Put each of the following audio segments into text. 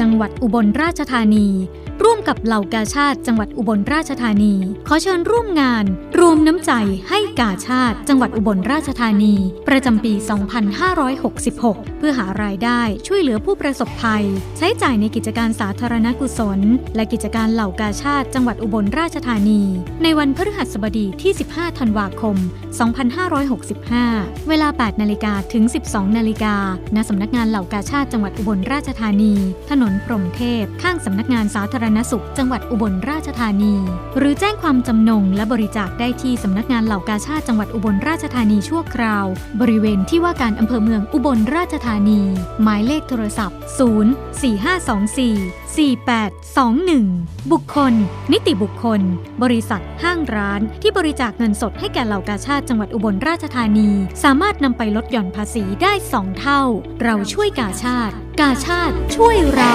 จังหวัดอุบลราชธานี ร่วมกับเหล่ากาชาติจังหวัดอุบลราชธานี ขอเชิญร่วมงาน รวมน้ำใจให้กาชาติจังหวัดอุบลราชธานี ประจำปี 2566 เพื่อหารายได้ช่วยเหลือผู้ประสบภัย ใช้จ่ายในกิจการสาธารณกุศล และกิจการเหล่ากาชาติจังหวัดอุบลราชธานี ในวันพฤหัสบดีที่ 15 ธันวาคม 2565 เวลา 8 นาฬิกาถึง 12 นาฬิกา ณ สำนักงานเหล่ากาชาติจังหวัดอุบลราชธานี ถนนพรมเทพ ข้างสำนักงานสาธารณสุข จังหวัดอุบลราชธานี หรือแจ้งความจำนงและบริจาคได้ที่สำนักงานเหล่ากาชาติจังหวัดอุบลราชธานีชั่วคราว บริเวณที่ว่าการอำเภอเมืองอุบลราชธานี หมายเลขโทรศัพท์ 0 4 5 2 4 4821 บุคคล นิติบุคคล บริษัท ห้างร้าน ที่บริจาคเงินสดให้แก่เหล่ากาชาติจังหวัดอุบลราชธานี สามารถนำไปลดหย่อนภาษีได้ 2 เท่า เราช่วยกาชาติ กาชาติช่วยเรา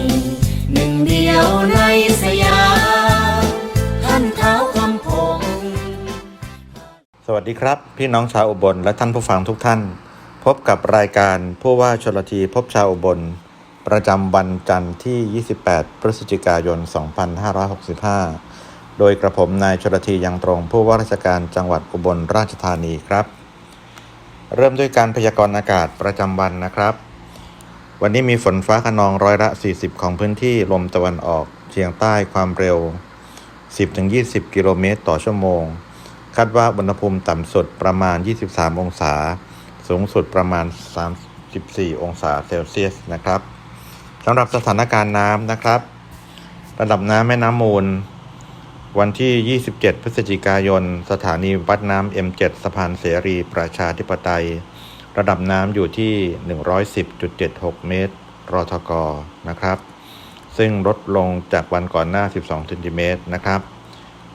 ยวในสยามท่านเท้าคำพงสวัสดีครับ พี่น้องชาวอุบลและท่านผู้ฟังทุกท่าน พบกับรายการผู้ว่าชลทีพบชาวอุบล ประจำวันจันทร์ที่ 28 พฤศจิกายน 2565 โดยกระผมนายชลทียังตรง ผู้ว่าราชการจังหวัดอุบลราชธานีครับ เริ่มด้วยการพยากรณ์อากาศประจำวันนะครับ วันนี้มีฝนฟ้าขนองร้อยละ 40 ของพื้นที่ลมตะวันออกเฉียงใต้ความเร็ว 10-20 กิโลเมตรต่อชั่วโมง คาดว่าอุณหภูมิต่ำสุดประมาณ 23 องศา สูงสุดประมาณ 34 องศาเซลเซียสนะครับสำหรับสถานการณ์น้ำนะครับ ระดับน้ำแม่น้ำมูล วันที่ 27 พฤศจิกายน สถานีวัดน้ำ M7 สะพานเสรีประชาธิปไตย ระดับน้ำอยู่ที่ 110.76 เมตร รทกนะครับ ซึ่งลดลงจากวันก่อนหน้า 12เซนติเมตรนะครับ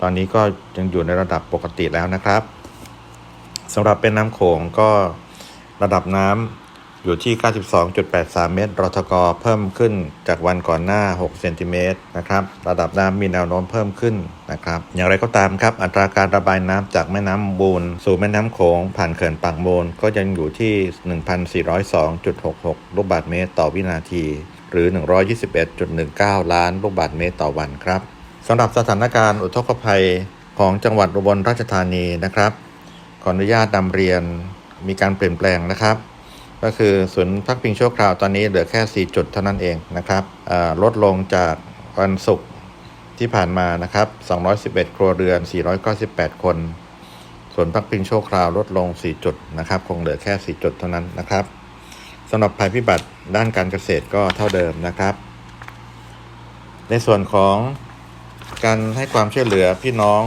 ตอนนี้ก็ยังอยู่ในระดับปกติแล้วนะครับสำหรับเป็นน้ำโขงก็ระดับน้ำ อยู่ที่ 92.83 เมตร รทกเพิ่มขึ้นจากวันก่อนหน้า 6 เซนติเมตรนะครับ ระดับน้ำมีแนวโน้มเพิ่มขึ้นนะครับ อย่างไรก็ตามครับ อัตราการระบายน้ำจากแม่น้ำบูนสู่แม่น้ำโขงผ่านเขื่อนปากมูลก็ยังอยู่ที่ 1,402.66 ลูกบาศก์เมตรต่อวินาที หรือ 121.19 ล้านลูกบาศก์เมตรต่อวันครับสำหรับสถานการณ์อุทกภัยของจังหวัดอุบลราชธานีนะครับ ขออนุญาตนำเรียนมีการเปลี่ยนแปลงนะครับ ก็คือศูนย์พักพิงชั่วคราวตอนนี้เหลือแค่ 4 จุดเท่านั้นเองนะครับลดลงจากวันศุกร์ที่ผ่านมานะครับ 211 ครัวเรือน 498 คน ส่วนพักพิงชั่วคราวลดลง 4 จุดนะครับ คงเหลือแค่ 4 จุดเท่านั้นนะครับสำหรับภัยพิบัติด้านการเกษตรก็เท่าเดิมนะครับ ในส่วนของการให้ความช่วยเหลือพี่น้อง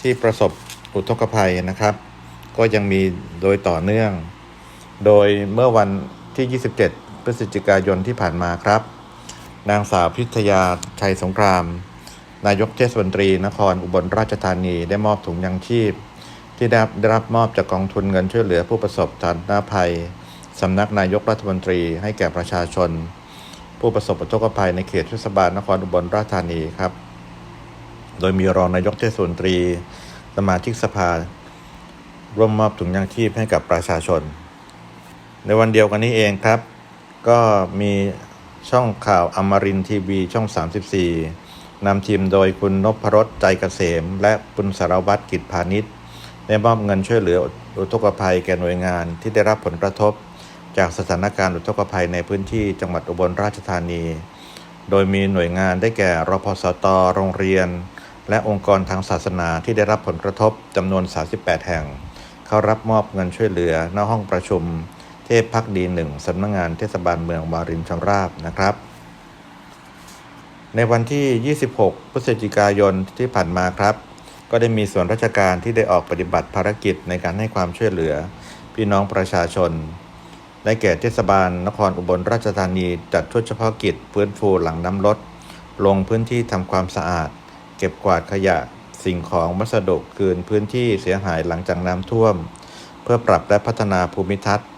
ที่ประสบอุทกภัยนะครับ ก็ยังมีโดยต่อเนื่อง โดยเมื่อวันที่ 27 พฤศจิกายนที่ผ่านมาครับ นางสาวพิทยาชัยสงคราม นายกเทศมนตรีนครอุบลราชธานีได้มอบถุงยังชีพ ที่ได้รับมอบจากกองทุนเงินช่วยเหลือผู้ประสบสาธาภัยสำนักนายกรัฐมนตรีให้แก่ประชาชน ผู้ประสบอุทกภัยในเขตเทศบาลนครอุบลราชธานีครับ โดยมีรองนายกเทศมนตรี สมาชิกสภาร่วมมอบถุงยางชีพให้กับประชาชน ในวันเดียวกันนี้เองครับ ก็มีช่องข่าวอมรินทีวีช่อง 34นำทีมโดยคุณนพรสใจเกษม และคุณสารวัตรกิจพาณิชย์ได้มอบเงินช่วยเหลืออุทกภัยแก่หน่วยงานที่ได้รับผลกระทบ จากสถานการณ์อุทกภัยในพื้นที่จังหวัดอุบลราชธานี โดยมีหน่วยงานได้แก่รพสต โรงเรียน และองค์กรทางศาสนาที่ได้รับผลกระทบจำนวน 38 แห่ง เข้ารับมอบเงินช่วยเหลือณห้องประชุม เทพพักดีหนึ่งสำนักงงานเทศบาลเมืองวารินชำราบนะครับ ในวันที่ 26 พฤศจิกายนที่ผ่านมาครับ ก็ได้มีส่วนราชการที่ได้ออกปฏิบัติภารกิจในการให้ความช่วยเหลือ พี่น้องประชาชนได้แก่เทศบาลนครอุบลราชธานีจัดชุดเฉพาะกิจฟื้นฟูหลังน้ำลดลงพื้นที่ทำความสะอาด เก็บกวาดขยะ สิ่งของวัสดุคืนพื้นที่เสียหายหลังจากน้ำท่วม เพื่อปรับและพัฒนาภูมิทัศน์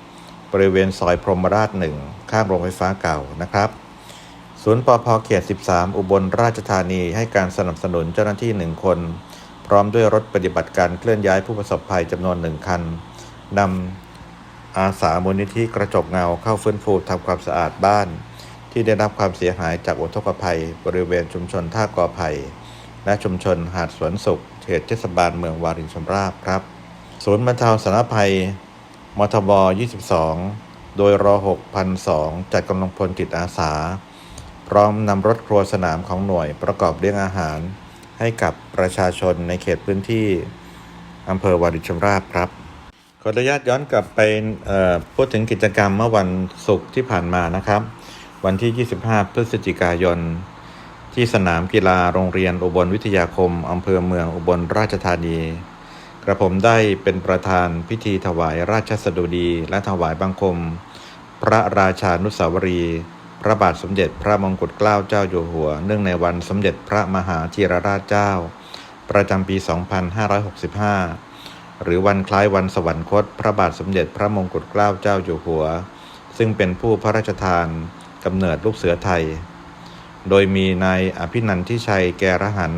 บริเวณซอยพรหมราชหนึ่งข้างโรงไฟฟ้าเก่านะครับ ศูนย์ปพเขต 13 อุบลราชธานีให้การสนับสนุนเจ้าหน้าที่หนึ่งคน พร้อมด้วยรถปฏิบัติการเคลื่อนย้ายผู้ประสบภัยจำนวนหนึ่งคันนำอาสามูลนิธิกระจกเงาเข้าฟื้นฟูทำความสะอาดบ้าน ที่ได้รับความเสียหายจากอุทกภัย บริเวณชุมชนท่ากอไผ่และชุมชนหาดสวนสุขเขตเทศบาลเมืองวารินชำราบครับ ศูนย์บรรเทาสาธารณภัย มทบ 22 โดยรอ6,002 จัดกำลังพลจิตอาสา พร้อมนำรถครัวสนามของหน่วยประกอบเลี้ยงอาหาร ให้กับประชาชนในเขตพื้นที่อำเภอวารินชำราบครับ ขออนุญาตย้อนกลับไปพูดถึงกิจกรรมเมื่อวันศุกร์ที่ผ่านมานะครับ วันที่ 25 พฤศจิกายน ที่สนามกีฬาโรงเรียนอุบลวิทยาคมอำเภอเมืองอุบลราชธานี กระผมได้เป็นประธานพิธีถวายราชสดุดี และถวายบังคม พระราชานุสาวรี พระบาทสมเด็จพระมงกุฎเกล้าเจ้าอยู่หัว เนื่องในวันสมเด็จพระมหาธีรราชเจ้า ประจำปี 2565 หรือวันคล้ายวันสวรรคต พระบาทสมเด็จพระมงกุฎเกล้าเจ้าอยู่หัว ซึ่งเป็นผู้พระราชทานกำเนิดลูกเสือไทย โดยมีนายอภินันทิชัยแกรหัน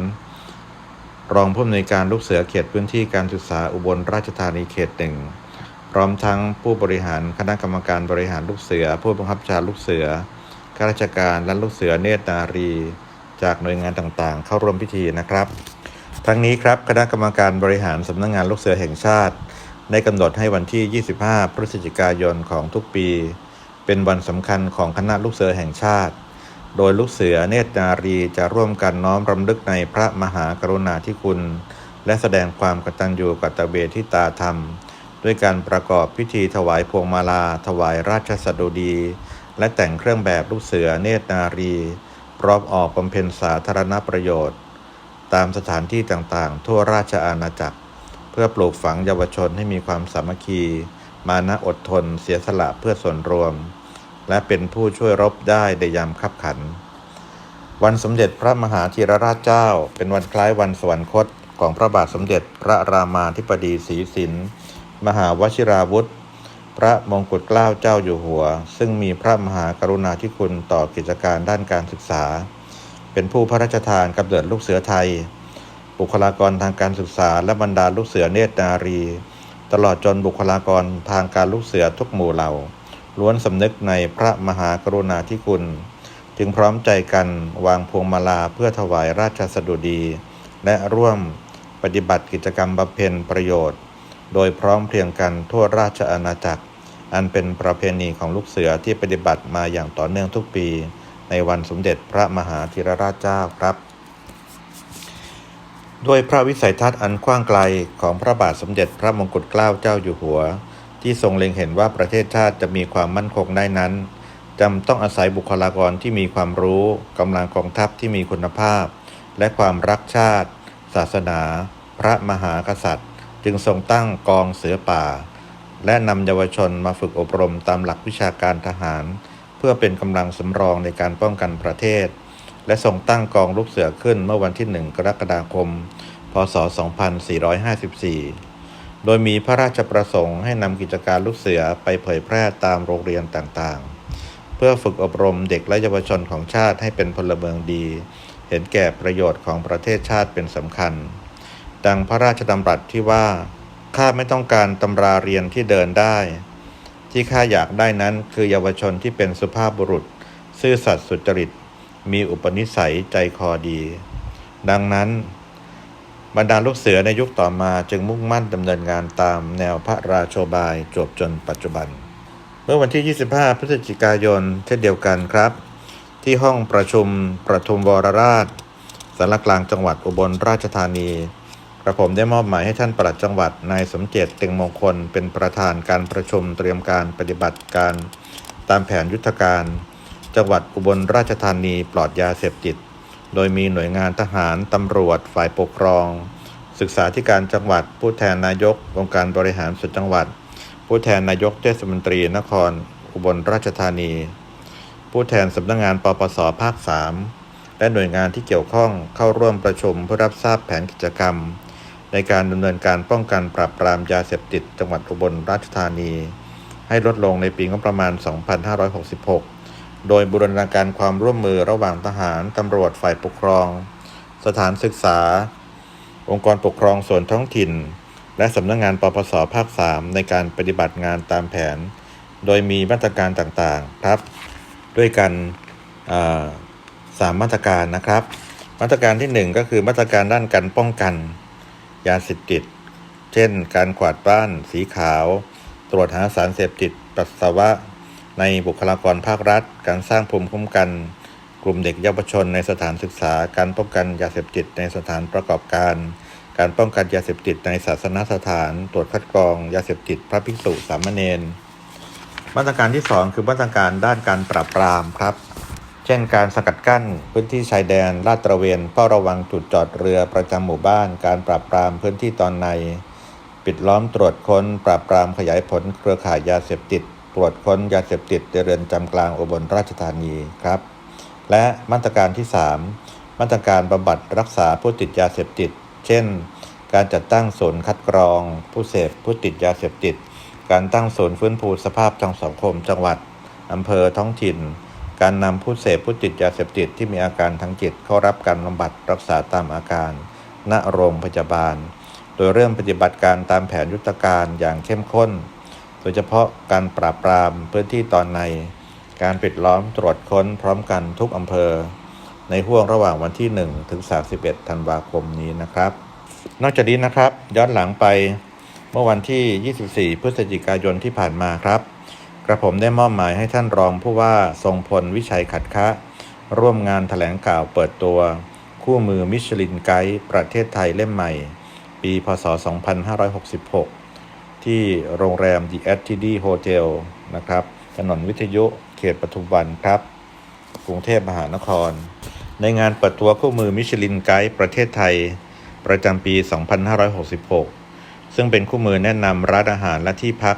รองผู้อำนวยการลูกเสือเขตพื้นที่การศึกษาอุบลราชธานีเขตหนึ่งพร้อมทั้งผู้บริหารคณะกรรมการบริหารลูกเสือ ผู้บังคับชาลูกเสือข้าราชการและลูกเสือเนตรนารี จากหน่วยงานต่างๆ เข้าร่วมพิธีนะครับ ทั้งนี้ครับคณะกรรมการบริหารสำนักงานลูกเสือแห่งชาติ ได้กำหนดให้วันที่ 25 พฤศจิกายนของทุกปี เป็นวันสำคัญของคณะลูกเสือแห่งชาติ โดยลูกเสือเนตรนารีจะร่วมกันน้อมรำลึกในพระมหากรุณาธิคุณ และแสดงความกตัญญูกตเวทิตาธรรม ด้วยการประกอบพิธีถวายพวงมาลา ถวายราชสดุดี และแต่งเครื่องแบบลูกเสือเนตรนารี พร้อมออกบำเพ็ญสาธารณประโยชน์ ตามสถานที่ต่างๆ ทั่วราชอาณาจักร เพื่อปลูกฝังเยาวชนให้มีความสามัคคี มานะอดทน เสียสละเพื่อส่วนรวม และเป็นผู้ช่วยรบได้ในยามคับขัน วันสมเด็จพระมหาธีรราชเจ้า เป็นวันคล้ายวันสวรรคตของพระบาทสมเด็จพระรามาธิบดีศรีสินมหาวชิราวุธ พระมงกุฎเกล้าเจ้าอยู่หัว ซึ่งมีพระมหากรุณาธิคุณต่อกิจการด้านการศึกษา เป็นผู้พระราชทานกำเนิดลูกเสือไทย บุคลากรทางการศึกษาและบรรดาลูกเสือเนตรนารี ตลอดจนบุคลากรทางการลูกเสือทุกหมู่เหล่า ล้วนสำนึกในพระมหากรุณาธิคุณ จึงพร้อมใจกันวางพวงมาลาเพื่อถวายราชสดุดี และร่วมปฏิบัติกิจกรรมบำเพ็ญประโยชน์ โดยพร้อมเพรียงกันทั่วราชอาณาจักร อันเป็นประเพณีของลูกเสือที่ปฏิบัติมาอย่างต่อเนื่องทุกปี ในวันสมเด็จพระมหาธีรราชเจ้าครับด้วยพระวิสัยทัศน์อันกว้างไกลของพระบาทสมเด็จพระมงกุฎเกล้าเจ้าอยู่หัว ที่ทรงเล็งเห็นว่าประเทศชาติจะมีความมั่นคงได้นั้นจำต้องอาศัยบุคลากรที่มีความรู้กำลังกองทัพที่มีคุณภาพ และความรักชาติ ศาสนา พระมหากษัตริย์ จึงทรงตั้งกองเสือป่า และนำเยาวชนมาฝึกอบรมตามหลักวิชาการทหาร เพื่อเป็นกำลังสำรองในการป้องกันประเทศ และทรงตั้งกองลูกเสือขึ้นเมื่อวันที่ 1 กรกฎาคม พศ 2454 โดยมีพระราชประสงค์ให้นำกิจการลูกเสือไปเผยแพร่ตามโรงเรียนต่างๆ เพื่อฝึกอบรมเด็กและเยาวชนของชาติให้เป็นพลเมืองดี เห็นแก่ประโยชน์ของประเทศชาติเป็นสำคัญ ดังพระราชดำรัสที่ว่าข้าไม่ต้องการตำราเรียนที่เดินได้ ที่ข้าอยากได้นั้นคือเยาวชนที่เป็นสุภาพบุรุษ ซื่อสัตย์สุจริต มีอุปนิสัยใจคอดี ดังนั้น บรรดาลูกเสือในยุคต่อมาจึงมุ่งมั่นดำเนินงานตามแนวพระราโชบายจวบจนปัจจุบัน เมื่อวันที่ 25 พฤศจิกายนเช่นเดียวกันครับ ที่ห้องประชุมประทุมวรราชสารกลางจังหวัดอุบลราชธานีกระผมได้มอบหมายให้ท่านปลัดจังหวัดนายสมเจตเต็งมงคล เป็นประธานการประชุมเตรียมการปฏิบัติการ ตามแผนยุทธการ จังหวัดอุบลราชธานีปลอดยาเสพติด โดยมีหน่วยงานทหาร ตำรวจ ฝ่ายปกครอง ศึกษาธิการจังหวัด ผู้แทนนายก องค์การบริหารส่วนจังหวัด ผู้แทนนายกเทศมนตรีนคร อุบลราชธานี ผู้แทนสำนักงานปปสภาค 3 และหน่วยงานที่เกี่ยวข้องเข้าร่วมประชุมเพื่อรับทราบแผนกิจกรรม ในการดำเนินการป้องกันปราบปรามยาเสพติดจังหวัดอุบลราชธานี ให้ลดลงในปีงบประมาณ 2566 โดยบูรณาการความร่วมมือระหว่างทหาร ตำรวจฝ่ายปกครอง สถานศึกษา องค์กรปกครองส่วนท้องถิ่น และสำนักงานปปสภาค 3 ในการปฏิบัติงานตามแผน โดยมีมาตรการต่างๆครับ ด้วยกันสามมาตรการนะครับ มาตรการที่ 1 ก็คือมาตรการด้านการป้องกัน ยาเสพติด เช่น การกวาดบ้าน สีขาว ตรวจหาสารเสพติด ปัสสาวะ ในบุคลากรภาครัฐ การสร้างภูมิคุ้มกัน กลุ่มเด็กเยาวชนในสถานศึกษา การป้องกันยาเสพติดในสถานประกอบการ การป้องกันยาเสพติดในศาสนสถาน ตรวจคัดกรองยาเสพติดพระภิกษุสามเณรมาตรการที่ 2 คือมาตรการด้านการปราบปรามครับ เช่นการสกัดกั้นพื้นที่ชายแดนลาดตระเวนเฝ้าระวังจุดจอดเรือประจำหมู่บ้าน การปราบปรามพื้นที่ตอนใน ปิดล้อมตรวจค้น ปราบปรามขยายผลเครือข่ายยาเสพติด ตรวจค้นยาเสพติดในเรือนจำกลางอุบลราชธานีครับ และมาตรการที่ 3 มาตรการบำบัดรักษาผู้ติดยาเสพติด เช่น การจัดตั้งศูนย์คัดกรอง ผู้เสพผู้ติดยาเสพติด การตั้งศูนย์ฟื้นฟูสภาพทางสังคมจังหวัดอำเภอท้องถิ่น การนำผู้เสพผู้ติดยาเสพติดที่มีอาการทางจิตเข้ารับการบำบัดรักษาตามอาการ ณโรงพยาบาล โดยเริ่มปฏิบัติการตามแผนยุทธการอย่างเข้มข้น โดยเฉพาะการปราบปรามพื้นที่ตอนใน การปิดล้อมตรวจค้นพร้อมกันทุกอำเภอ ในห่วงระหว่างวันที่ 1 ถึง 31 ธันวาคมนี้นะครับ นอกจากนี้นะครับย้อนหลังไปเมื่อวันที่ 24 พฤศจิกายนที่ผ่านมาครับ กระผมได้มอบหมายให้ท่านรองผู้ว่าทรงพลวิชัยขัดคะ ร่วมงานถแถลงข่าวเปิดตัว คู่มือมิชลินไกด์ประเทศไทยเล่มใหม่ ปี พศ 2566 ที่โรงแรม The STD Hotel นะครับ ถนนวิทยุเขตปทุมวันครับ กรุงเทพมหานคร ในงานเปิดตัวคู่มือมิชลินไกด์ประเทศไทย ประจำปี 2566 ซึ่งเป็นคู่มือแนะนำร้านอาหารและที่พัก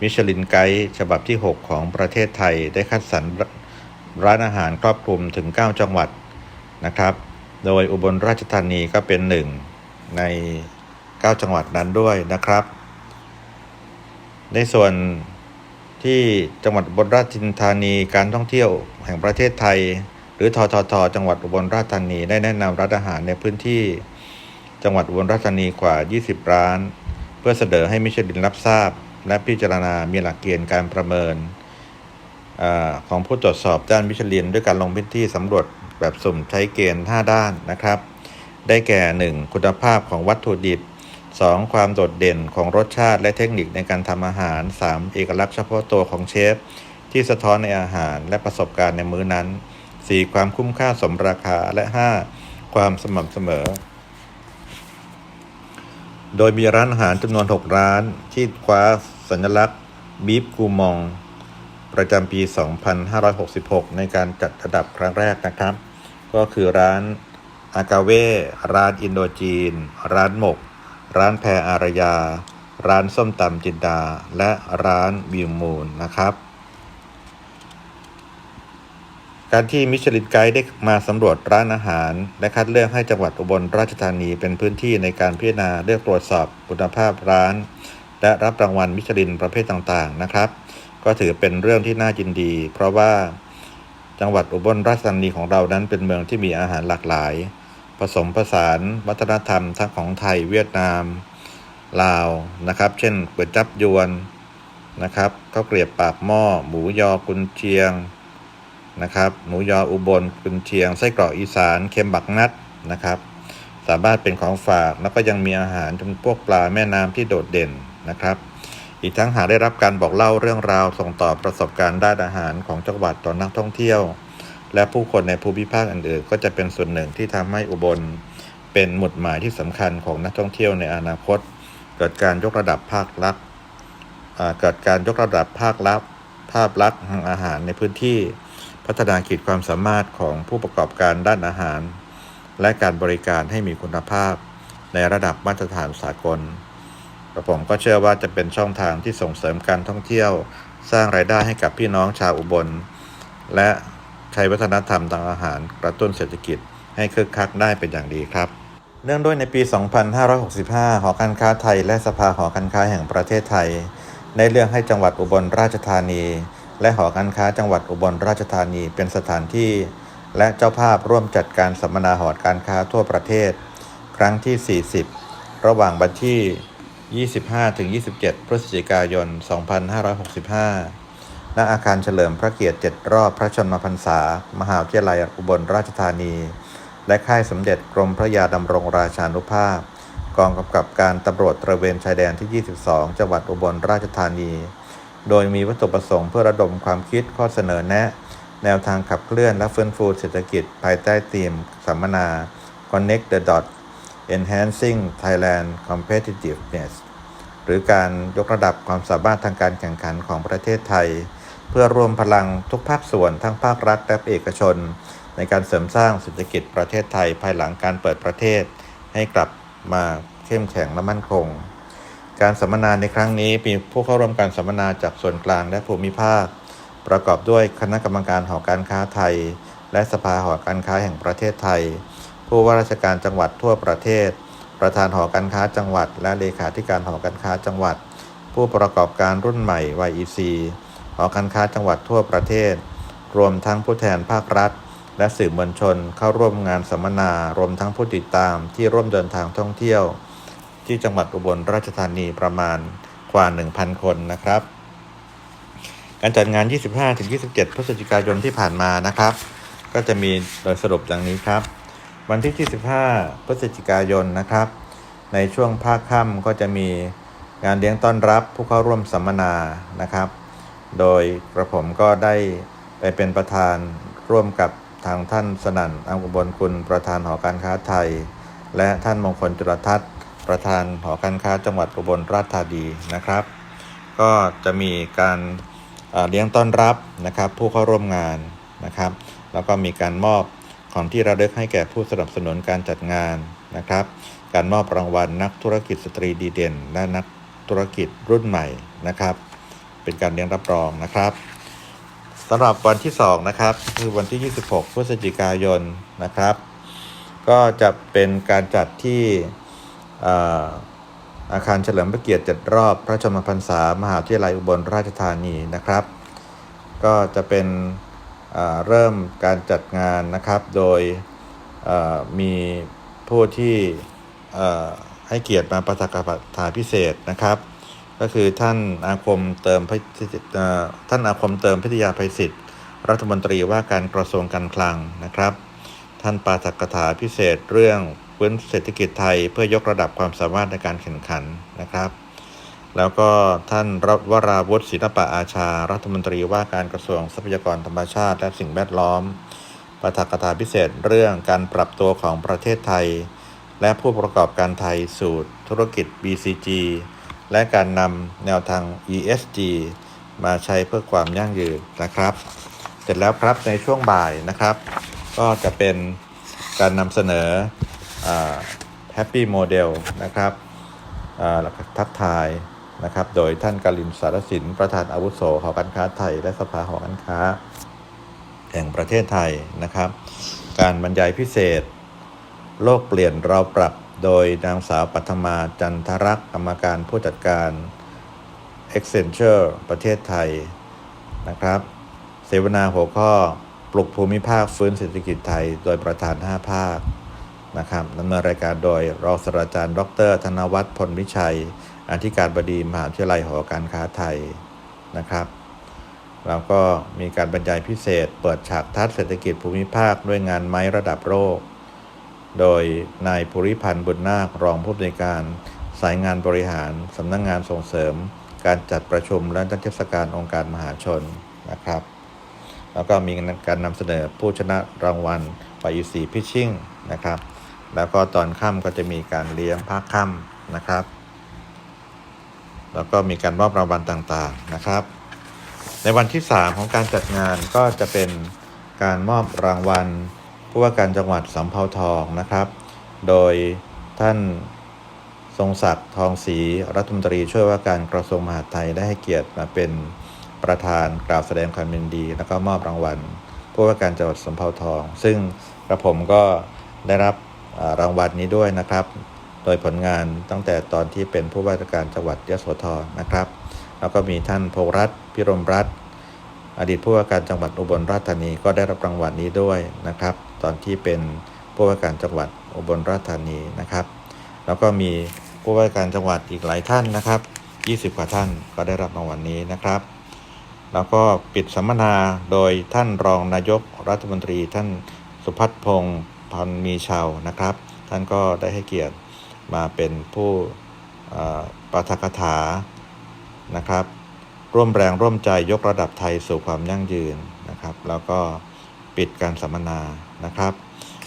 มิชลินไกด์ฉบับที่ 6 ของประเทศไทยได้คัดสรรร้านอาหารครอบคลุมถึง 9 จังหวัดนะครับ โดยอุบลราชธานีก็เป็นหนึ่งใน 9 จังหวัดนั้นด้วยนะครับ ในส่วนที่จังหวัดอุบลราชธานีการท่องเที่ยวแห่งประเทศไทย หรือทททจังหวัดอุบลราชธานีได้แนะนำร้านอาหารในพื้นที่จังหวัดอุบลราชธานีกว่า 20 ร้าน เพื่อเสนอให้มิชลินรับทราบ และพิจารณามีหลักเกณฑ์การประเมินอของผู้ตรวจสอบด้านมิชลินด้วยการลงพื้นที่สำรวจแบบสุ่มใช้เกณฑ์ 5 ด้านนะครับ ได้แก่ 1. คุณภาพของวัตถุดิบ 2. ความโดดเด่นของรสชาติและเทคนิคในการทำอาหาร 3. เอกลักษณ์เฉพาะตัวของเชฟ ที่สะท้อนในอาหารและประสบการณ์ในมื้อนั้น 4. ความคุ้มค่าสมราคาและ 5. ความสม่ำเสมอ โดยมีร้านอาหารจำนวน 6 ร้าน ที่คว้าสัญลักษณ์บีฟกูมอง ประจำปี 2566 ในการจัดระดับครั้งแรกนะครับ ก็คือร้านอากาเว่ร้านอินโดจีน ร้านหมก ร้านแพรอารยา ร้านส้มตำจินดา และร้านวิวมูนนะครับการที่มิชลินไกด์ได้มาสำรวจร้านอาหาร และคัดเลือกให้จังหวัดอุบลราชธานีเป็นพื้นที่ในการพิจารณาเลือกตรวจสอบคุณภาพร้าน และรับรางวัลมิชลินประเภทต่างๆนะครับ ก็ถือเป็นเรื่องที่น่ายินดี เพราะว่าจังหวัดอุบลราชธานีของเรานั้นเป็นเมืองที่มีอาหารหลากหลาย ผสมผสานวัฒนธรรมทั้งของไทยเวียดนามลาวนะครับ เช่นก๋วยจับยวนนะครับข้าวเกรียบปากหม้อ หมูยอกุนเชียงนะครับ หมูยออุบลกุนเชียงไส้กรอกอีสานเค็มบักนัดนะครับ สามารถเป็นของฝากแล้วก็ยังมีอาหารจำพวกปลาแม่น้ำที่โดดเด่นนะครับ อีกทั้งหาได้รับการบอกเล่าเรื่องราวส่งต่อประสบการณ์ด้านอาหารของจังหวัดต่อนักท่องเที่ยว และผู้คนในภูมิภาคอื่นๆ ก็จะเป็นส่วนหนึ่งที่ทำให้อุบล เป็นหมุดหมายที่สำคัญของนักท่องเที่ยวในอนาคต เกิดการยกระดับภาคลักษณ์อ่าเกิดการยกระดับภาคลักษณ์ภาพลักษณ์ทางอาหารในพื้นที่ พัฒนาขีดความสามารถของผู้ประกอบการด้านอาหาร และการบริการให้มีคุณภาพ ในระดับมาตรฐานสากลกระผมก็เชื่อว่าจะเป็นช่องทางที่ส่งเสริมการท่องเที่ยว สร้างรายได้ให้กับพี่น้องชาวอุบล และ ใช้วัฒนธรรมทางอาหารกระตุ้นเศรษฐกิจให้คึกคักได้เป็นอย่างดีครับ เนื่องด้วยในปี 2565 หอการค้าไทยและสภาหอการค้าแห่งประเทศไทย ได้เลือกให้จังหวัดอุบลราชธานี และหอการค้าจังหวัดอุบลราชธานีเป็นสถานที่ และเจ้าภาพร่วมจัดการสัมมนาหอการค้าทั่วประเทศ ครั้งที่ 40 ระหว่างวันที่ 25-27 พฤศจิกายน 2565 ณอาคารเฉลิมพระเกียรติ7รอบพระชนมพรรษา มหาวิทยาลัยอุบลราชธานี และค่ายสมเด็จกรมพระยาดำรงราชานุภาพ กองกำกับการตำรวจตระเวนชายแดนที่ 22 จังหวัดอุบลราชธานี โดยมีวัตถุประสงค์เพื่อระดมความคิดข้อเสนอแนะ แนวทางขับเคลื่อนและฟื้นฟูเศรษฐกิจ ภายใต้ธีมสัมมนา Connect the Dot Enhancing Thailand Competitiveness หรือการยกระดับความสามารถทางการแข่งขันของประเทศไทย เพื่อรวมพลังทุกภาคส่วนทั้งภาครัฐและเอกชน ในการเสริมสร้างเศรษฐกิจประเทศไทยภายหลังการเปิดประเทศ ให้กลับมาเข้มแข็งและมั่นคง การสัมมนาในครั้งนี้มีผู้เข้าร่วมการสัมมนาจากส่วนกลางและภูมิภาค ประกอบด้วยคณะกรรมการหอการค้าไทย และสภาหอการค้าแห่งประเทศไทย ผู้ว่าราชการจังหวัดทั่วประเทศ ประธานหอการค้าจังหวัด และเลขาธิการหอการค้าจังหวัด ผู้ประกอบการรุ่นใหม่ YEC หอการค้าจังหวัดทั่วประเทศ รวมทั้งผู้แทนภาครัฐ และสื่อมวลชนเข้าร่วมงานสัมมนา รวมทั้งผู้ติดตามที่ร่วมเดินทางท่องเที่ยว ที่จังหวัดอุบลราชธานีประมาณกว่า 1,000 คนนะครับ การจัดงาน 25-27 พฤศจิกายนที่ผ่านมานะครับ ก็จะมีโดยสรุปดังนี้ครับ วันที่ 25 พฤศจิกายนนะครับ ในช่วงภาคค่ำก็จะมีงานเลี้ยงต้อนรับผู้เข้าร่วมสัมมนานะครับ โดยกระผมก็ได้ไปเป็นประธานร่วมกับทางท่านสนั่นอังอุบลคุณประธานหอการค้าไทย และท่านมงคลจุลทัศน์ ประธานหอการค้าจังหวัดอุบลราชธานีนะครับ ก็จะมีการเอ่อเลี้ยงต้อนรับนะครับ ผู้เข้าร่วมงานนะครับ แล้วก็มีการมอบของที่ระลึกให้แก่ผู้สนับสนุนการจัดงานนะครับ การมอบรางวัลนักธุรกิจสตรีดีเด่น และนักธุรกิจรุ่นใหม่นะครับ เป็นการเลี้ยงรับรองนะครับสำหรับวันที่ 2 นะครับ คือวันที่ 26 พฤศจิกายนนะครับ ก็จะเป็นการจัดที่ออาคารเฉลิมพระเกียรติ7รอบ พระชนมพรรษามหาวิทยาลัยอุบลราชธานีนะครับ ก็จะเป็นเริ่มการจัดงานนะครับ โดยมีผู้ที่ให้เกียรติมาประทกถาพิเศษนะครับ ก็คือท่านอาคมเติมพิเอ่อท่านอาคมเติมพิทยาภัยศิษย์รัฐมนตรีว่าการกระทรวงการคลังนะครับ ท่านปาฐกถาพิเศษเรื่องฟื้นเศรษฐกิจไทยเพื่อยกระดับความสามารถในการแข่งขันนะครับ แล้วก็ท่านรัวราวุฒิศิลปะอาชา รัฐมนตรีว่าการกระทรวงทรัพยากรธรรมชาติ และสิ่งแวดล้อมปาฐกถาพิเศษเรื่องการปรับตัวของประเทศไทย และผู้ประกอบการไทยสู่ธุรกิจ BCG และการนำแนวทาง ESG มาใช้เพื่อความยั่งยืนนะครับ เสร็จแล้วครับในช่วงบ่ายนะครับ ก็จะเป็นการนำเสนอแฮปปี้โมเดลนะครับทักทายนะครับ โดยท่านกาลินสารสิน ประธานอาวุโสหอการค้าไทย และสภาหอการค้า แห่งประเทศไทยนะครับ การบรรยายพิเศษ โลกเปลี่ยนเราปรับ โดยนางสาวปัทมาจันทรักษ์กรรมการผู้จัดการ Accenture ประเทศไทยนะครับ เสวนาหัวข้อปลุกภูมิภาคฟื้นเศรษฐกิจไทย โดยประธาน 5 ภาคนะครับดำเนินรายการโดยรองศาสตราจารย์ ดร ธนวัฒน์พลวิชัย อธิการบดีมหาวิทยาลัยหอการค้าไทยนะครับแล้วก็มีการบรรยายพิเศษ เปิดฉากทัศเศรษฐกิจภูมิภาคด้วยงานไม้ระดับโลก โดยนายภูริพันธ์บุญนาครองผู้อำนวยการ สายงานบริหารสำนักงงานส่งเสริม การจัดประชุมและนิทรรศการองค์การมหาชนนะครับ แล้วก็มีการนำเสนอผู้ชนะรางวัลปายสีพิชชิ่งนะครับ แล้วก็ตอนค่ำก็จะมีการเลี้ยงภาคค่ำนะครับ แล้วก็มีการมอบรางวัลต่างๆนะครับ ในวันที่ 3 ของการจัดงานก็จะเป็นการมอบรางวัล ผู้ว่าการจังหวัดสำเภาทองนะครับ โดยท่านทรงศักดิ์ทองศรีรัฐมนตรีช่วยว่าการกระทรวงมหาดไทยได้ให้เกียรติมาเป็นประธานกล่าวแสดงความยินดี แล้วก็มอบรางวัลผู้ว่าการจังหวัดสำเภาทอง ซึ่งกระผมก็ได้รับรางวัลนี้ด้วยนะครับ โดยผลงานตั้งแต่ตอนที่เป็นผู้ว่าการจังหวัดยโสธรนะครับ แล้วก็มีท่านพงรัตพิรมรัตอดีตผู้ว่าการจังหวัดอุบลราชธานีก็ได้รับรางวัลนี้ด้วยนะครับ ตอนที่เป็นผู้ว่าการจังหวัดอุบลราชธานีนะครับ แล้วก็มีผู้ว่าการจังหวัดอีกหลายท่านนะครับ 20 กว่าท่านก็ได้รับรางวัลนี้นะครับ แล้วก็ปิดสัมมนาโดยท่านรองนายกรัฐมนตรี ท่านสุพัฒน์พงศ์พันมีชาวนะครับ ท่านก็ได้ให้เกียรติมาเป็นผู้เอ่อปาฐกถานะครับ ร่วมแรงร่วมใจยกระดับไทยสู่ความยั่งยืนนะครับ แล้วก็ปิดการสัมมนา นะครับ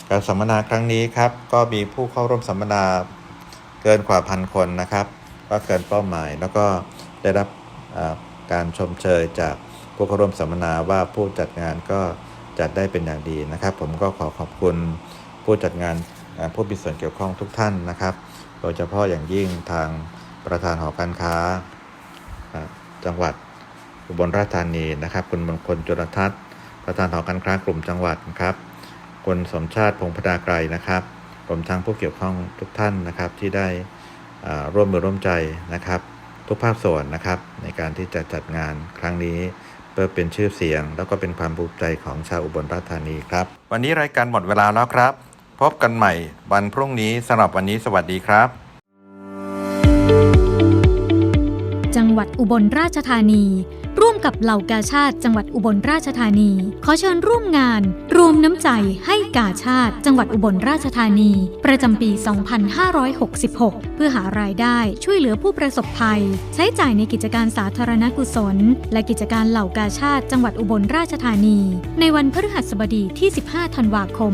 การสัมมนาครั้งนี้ครับก็มีผู้เข้าร่วมสัมมนาเกินกว่าพันคนนะครับก็เกินเป้าหมายแล้วก็ได้รับการชมเชยจากผู้เข้าร่วมสัมมนาว่าผู้จัดงานก็จัดได้เป็นอย่างดีนะครับ ผมก็ขอขอบคุณผู้จัดงานผู้มีส่วนเกี่ยวข้องทุกท่านนะครับ โดยเฉพาะอย่างยิ่งทางประธานหอการค้าจังหวัดอุบลราชธานีนะครับ คุณมงคลจุลทัศน์ประธานหอการค้ากลุ่มจังหวัดนะครับ คุณสมชาติพงษ์พดาไกรนะครับรวมทั้งผู้เกี่ยวข้องทุกท่านนะครับที่ได้ร่วมมือร่วมใจนะครับ ทุกภาคส่วนนะครับ ในการที่จะจัดงานครั้งนี้เพื่อเป็นชื่อเสียง แล้วก็เป็นความภูมิใจของชาวอุบลราชธานีครับ วันนี้รายการหมดเวลาแล้วครับ พบกันใหม่วันพรุ่งนี้สำหรับวันนี้สวัสดีครับ จังหวัดอุบลราชธานี ร่วมกับเหล่ากาชาติจังหวัดอุบลราชธานี ขอเชิญร่วมงาน รวมน้ำใจให้กาชาติ จังหวัดอุบลราชธานี ประจำปี 2566 เพื่อหารายได้ช่วยเหลือผู้ประสบภัย ใช้จ่ายในกิจการสาธารณกุศล และกิจการเหล่ากาชาติ จังหวัดอุบลราชธานี ในวันพฤหัสบดีที่ 15 ธันวาคม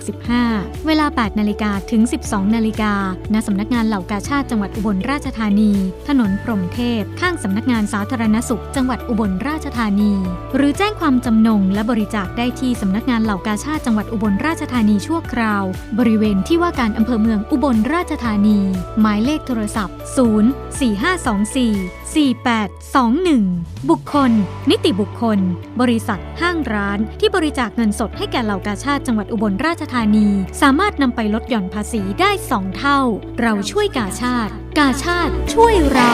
2565 เวลา 8 นาฬิกาถึง 12 นาฬิกาณสำนักงานเหล่ากาชาติจังหวัดอุบลราชธานี ถนนพรมเทพ ข้างสำนักงานสาธารณสุข จังหวัดอุบลราชธานี หรือแจ้งความจำนงและบริจาคได้ที่สำนักงานเหล่ากาชาติจังหวัดอุบลราชธานีชั่วคราว บริเวณที่ว่าการอำเภอเมืองอุบลราชธานี หมายเลขโทรศัพท์ 0 4 5 2 4 4821 บุคคล นิติบุคคล บริษัท ห้างร้าน ที่บริจาคเงินสดให้แก่เหล่ากาชาติจังหวัดอุบลราชธานี สามารถนำไปลดหย่อนภาษีได้ 2 เท่า เราช่วยกาชาติ กาชาติช่วยเรา